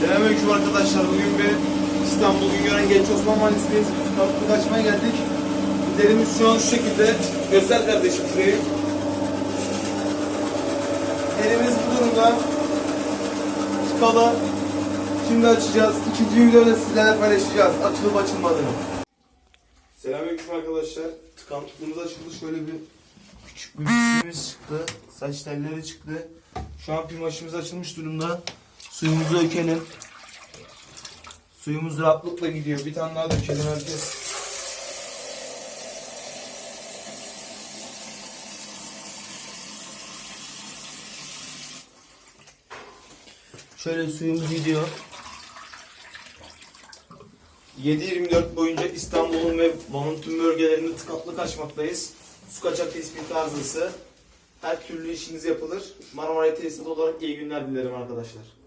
Selamünaleyküm arkadaşlar. Bugün bir İstanbul Güngören Genç Osman Mahallesi'ndeyiz. Kapıyı açmaya geldik. Giderimiz şu an şu şekilde. Göster kardeşim şurayı. Elimiz bu durumda. Tıkalı. Şimdi açacağız. İkinci videoda sizlerle paylaşacağız. Açılıp açılmadığını. Selamünaleyküm arkadaşlar. Tıkanıklığımız açıldı. Şöyle bir küçük bir çıktı. Saç telleri çıktı. Şu an pimaşımız açılmış durumda. Suyumuzu dökelim. Suyumuz rahatlıkla gidiyor. Bir tane daha dökelim herkes. Şöyle suyumuz gidiyor. 7-24 boyunca İstanbul'un ve Van'ın tüm bölgelerinde tıkatlık açmaktayız. Su kaçak tespit arızası. Her türlü işiniz yapılır. Marmaray Tesisat olarak iyi günler dilerim arkadaşlar.